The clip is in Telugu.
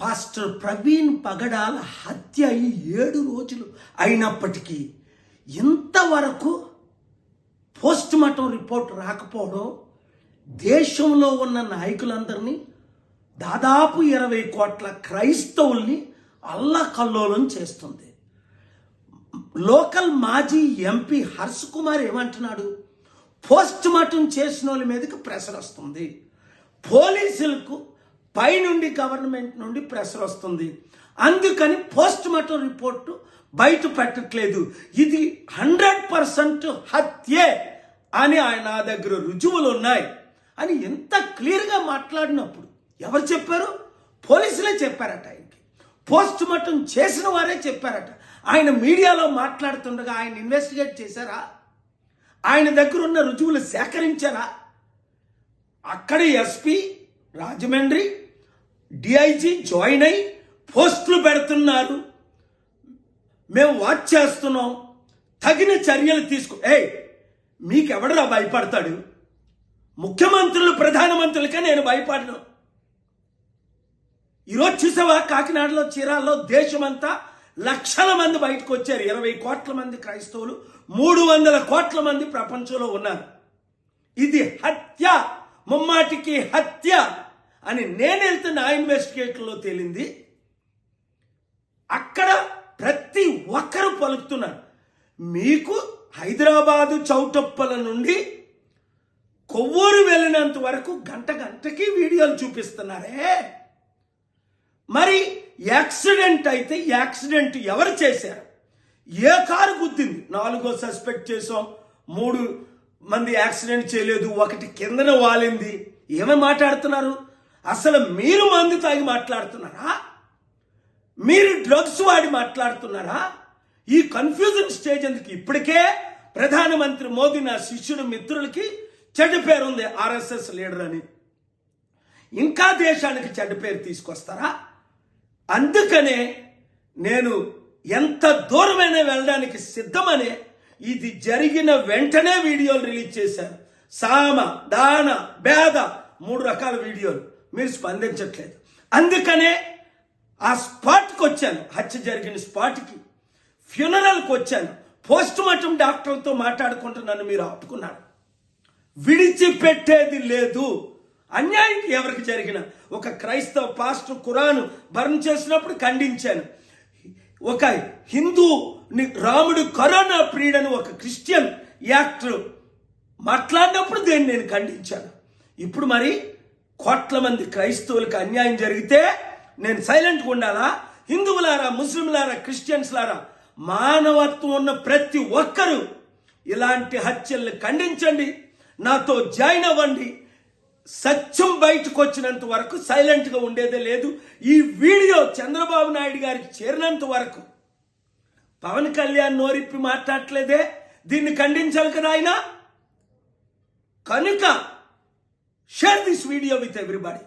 పాస్టర్ ప్రవీణ్ పగడాల హత్య అయి ఏడు రోజులు అయినప్పటికీ ఇంతవరకు పోస్ట్ మార్టం రిపోర్ట్ రాకపోవడం దేశంలో ఉన్న నాయకులందరినీ దాదాపు ఇరవై కోట్ల క్రైస్తవుల్ని అల్లకల్లోలం చేస్తుంది. లోకల్ మాజీ ఎంపీ హర్ష్ కుమార్ ఏమంటున్నాడు? పోస్ట్ మార్టం చేసిన వాళ్ళ మీదకి ప్రెషర్ వస్తుంది. పోలీసులకు పైనుండి గవర్నమెంట్ నుండి ప్రెషర్ వస్తుంది. అందుకని పోస్ట్ మార్టం రిపోర్టు బయట పెట్టట్లేదు. ఇది హండ్రెడ్ పర్సెంట్ హత్యే అని ఆయన నా దగ్గర రుజువులు ఉన్నాయి. అని ఎంత క్లియర్గా మాట్లాడినప్పుడు ఎవరు చెప్పారు? పోలీసులే చెప్పారట ఆయనకి. పోస్ట్ మార్టం చేసిన వారే చెప్పారట. ఆయన మీడియాలో మాట్లాడుతుండగా ఆయన ఇన్వెస్టిగేట్ చేశారా? ఆయన దగ్గర ఉన్న రుజువులు సేకరించారా? అక్కడ ఎస్పీ రాజమండ్రి డిఐజీ జాయిన్ అయి పోస్టులు పెడుతున్నారు. మేము వాచ్ చేస్తున్నాం. తగిన చర్యలు తీసుకో ఏ మీకెవడరా భయపడతాడు? ముఖ్యమంత్రులు ప్రధానమంత్రులకే నేను భయపడను. ఈరోజు చూసావా? కాకినాడలో చీరాల్లో దేశమంతా లక్షల మంది బయటకు వచ్చారు. ఇరవై కోట్ల మంది క్రైస్తవులు మూడు వందల కోట్ల మంది ప్రపంచంలో ఉన్నారు. ఇది హత్య. ముమ్మాటికి హత్య. అని నేను వెళ్తున్న ఆ ఇన్వెస్టిగేషన్లో తేలింది. అక్కడ ప్రతి ఒక్కరు పలుకుతున్నారు. మీకు హైదరాబాదు చౌటప్పల నుండి కొవ్వూరు వెళ్ళినంత వరకు గంట గంటకి వీడియోలు చూపిస్తున్నారే. మరి యాక్సిడెంట్ అయితే యాక్సిడెంట్ ఎవరు చేశారు? ఏ కారు గుద్దింది? నాలుగో సస్పెక్ట్ చేసాం మూడు మంది యాక్సిడెంట్ చేయలేదు. ఒకటి కిందన వాలింది. ఏమై మాట్లాడుతున్నారు? అసలు మీరు మందు తాగి మాట్లాడుతున్నారా? మీరు డ్రగ్స్ వాడి మాట్లాడుతున్నారా? ఈ కన్ఫ్యూజన్ స్టేజ్ ఎందుకు? ఇప్పటికే ప్రధానమంత్రి మోదీ నా శిష్యుడు మిత్రులకి చెడ్డ పేరు ఉంది ఆర్ఎస్ఎస్ లీడర్ అని. ఇంకా దేశానికి చెడ్డ పేరు తీసుకొస్తారా? అందుకనే నేను ఎంత దూరమైనా వెళ్ళడానికి సిద్ధమనే ఇది జరిగిన వెంటనే వీడియోలు రిలీజ్ చేశాను. సామ దాన భేద మూడు రకాల వీడియోలు. మీరు స్పందించట్లేదు. అందుకనే ఆ స్పాట్కి వచ్చాను. హత్య జరిగిన స్పాట్కి ఫ్యూనరల్కి వచ్చాను. పోస్ట్ మార్టం డాక్టర్తో మాట్లాడుకుంటూ నన్ను మీరు ఆపుకున్నారు. విడిచిపెట్టేది లేదు. అన్యాయం ఎవరికి జరిగిన. ఒక క్రైస్తవ పాస్టర్ కురాను భరణ చేసినప్పుడు ఖండించాను. ఒక హిందూ రాముడు కరోనా ప్రియుడని ఒక క్రిస్టియన్ యాక్టర్ మాట్లాడినప్పుడు దేన్ని నేను ఖండించాను? ఇప్పుడు మరి కోట్ల మంది క్రైస్తవులకు అన్యాయం జరిగితే నేను సైలెంట్గా ఉండాలా? హిందువులారా ముస్లింలారా క్రిస్టియన్స్లారా మానవత్వం ఉన్న ప్రతి ఒక్కరూ ఇలాంటి హత్యల్ని ఖండించండి నాతో జాయిన్ అవ్వండి. సత్యం బయటకు వచ్చినంత వరకు సైలెంట్గా ఉండేదే లేదు. ఈ వీడియో చంద్రబాబు నాయుడు గారికి చేరినంత వరకు పవన్ కళ్యాణ్ నోరిప్పి మాట్లాడట్లేదే? దీన్ని ఖండించాలి కదా ఆయన? కనుక Share this video with everybody.